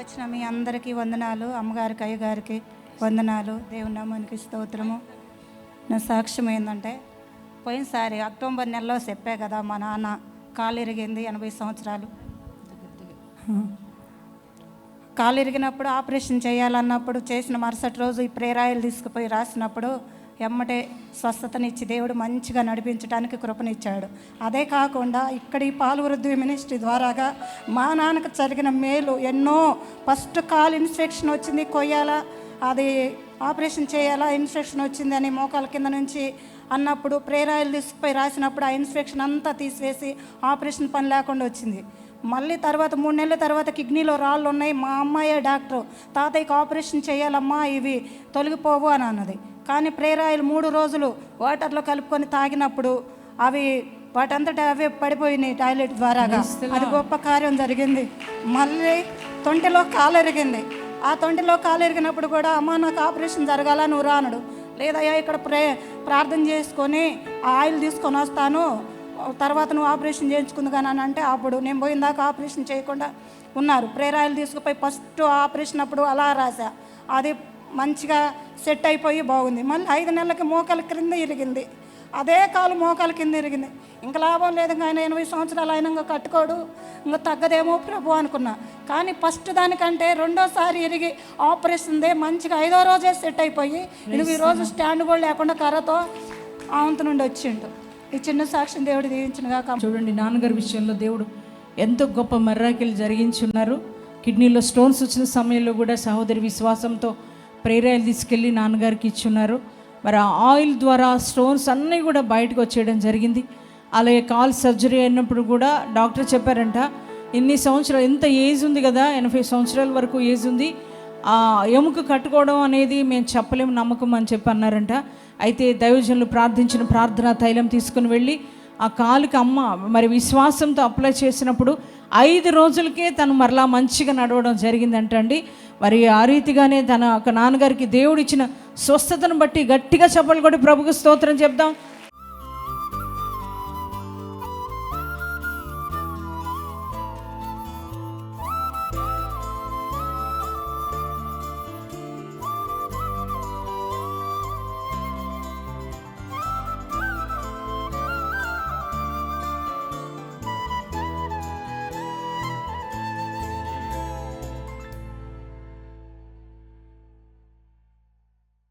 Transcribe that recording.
వచ్చిన మీ అందరికీ వందనాలు అమ్మగారికి అయ్యగారికి వందనాలు. దేవుని నామానికి స్తోత్రము. నా సాక్ష్యం ఏంటంటే పోయినసారి అక్టోబర్ నెలలో చెప్పే కదా మా నాన్న కాలు ఇరిగింది ఎనభై సంవత్సరాలు. కాలు ఇరిగినప్పుడు ఆపరేషన్ చేయాలన్నప్పుడు చేసిన మరుసటి రోజు ఈ ప్రేరాయలు తీసుకుపోయి రాసినప్పుడు ఎమ్మటే స్వస్థతనిచ్చి దేవుడు మంచిగా నడిపించడానికి కృపనిచ్చాడు. అదే కాకుండా ఇక్కడ ఈ పాలు మినిస్ట్రీ ద్వారాగా మా నాన్నకు జరిగిన మేలు ఎన్నో ఫస్ట్ కాలు ఇన్స్ట్రక్షన్ వచ్చింది కొయ్యాల అది ఆపరేషన్ చేయాలా ఇన్స్ట్రక్షన్ వచ్చింది అని మోకాల కింద నుంచి అన్నప్పుడు ప్రేరాయిలు తీసుకుపోయి రాసినప్పుడు ఆ ఇన్స్ట్రక్షన్ అంతా తీసివేసి ఆపరేషన్ పని లేకుండా వచ్చింది. మళ్ళీ తర్వాత మూడు నెలల తర్వాత కిడ్నీలో రాళ్ళు ఉన్నాయి మా అమ్మాయే డాక్టర్ తాతయ్యకి ఆపరేషన్ చేయాలమ్మా ఇవి తొలగిపోవు అని అన్నది. కానీ ప్రేరాయిలు మూడు రోజులు వాటర్లో కలుపుకొని తాగినప్పుడు అవి వాటంతటా అవే పడిపోయినాయి టాయిలెట్ ద్వారాగా. అది గొప్ప కార్యం జరిగింది. మళ్ళీ తొంటిలో కాలు ఎరిగింది ఆ తొంటిలో కాలు ఎరిగినప్పుడు కూడా అమ్మ నాకు ఆపరేషన్ జరగాల? నువ్వు రానడు లేదయ్యా ఇక్కడ ప్రే ప్రార్థన చేసుకొని ఆ ఆయిల్ తీసుకొని వస్తాను. తర్వాత నువ్వు ఆపరేషన్ చేయించుకుంది కానీ అని అంటే అప్పుడు నేను పోయిన దాకా ఆపరేషన్ చేయకుండా ఉన్నారు. ప్రేరాయిలు తీసుకుపోయి ఫస్ట్ ఆపరేషన్ అప్పుడు అలా రాసా అది మంచిగా సెట్ అయిపోయి బాగుంది. మళ్ళీ ఐదు నెలలకి మోకాల క్రింద ఇరిగింది. అదే కాలు మోకాల కింద ఇరిగింది. ఇంకా లాభం లేదు ఇంకా ఆయన ఎనభై సంవత్సరాలు ఆయన ఇంకా కట్టుకోడు. ఇంకా తగ్గదేమో ప్రభు అనుకున్నా. కానీ ఫస్ట్ దానికంటే రెండోసారి ఇరిగి ఆపరేషన్దే మంచిగా ఐదో రోజే సెట్ అయిపోయి నువ్వు ఈరోజు స్టాండ్ కూడా లేకుండా కర్రతో ఆవంత నుండి వచ్చిండు. ఈ చిన్న సాక్ష్యం దేవుడు దీవించినగా చూడండి నాన్నగారి విషయంలో దేవుడు ఎంతో గొప్ప మర్రాకిలు జరిగించున్నారు. కిడ్నీలో స్టోన్స్ వచ్చిన సమయంలో కూడా సహోదరి విశ్వాసంతో ప్రేరాయలు తీసుకెళ్ళి నాన్నగారికి ఇచ్చున్నారు. మరి ఆ ఆయిల్ ద్వారా స్టోన్స్ అన్నీ కూడా బయటకు వచ్చేయడం జరిగింది. అలాగే కాల్ సర్జరీ అయినప్పుడు కూడా డాక్టర్ చెప్పారంట ఇన్ని సంవత్సరాలు ఎంత ఏజ్ ఉంది కదా ఎనభై సంవత్సరాల వరకు ఏజ్ ఉంది ఆ ఎముక కట్టుకోవడం అనేది మేము చెప్పలేము నమ్మకం అని చెప్పి అన్నారంట. అయితే దైవజనులు ప్రార్థించిన ప్రార్థన తైలం తీసుకుని వెళ్ళి ఆ కాలుకి అమ్మ మరి విశ్వాసంతో అప్లై చేసినప్పుడు ఐదు రోజులకే తను మరలా మంచిగా నడవడం జరిగిందంటండి. మరి ఆ రీతిగానే తన ఒక నాన్నగారికి దేవుడు ఇచ్చిన స్వస్థతను బట్టి గట్టిగా చెప్పలు కొట్టి ప్రభుకు స్తోత్రం చెప్దాం.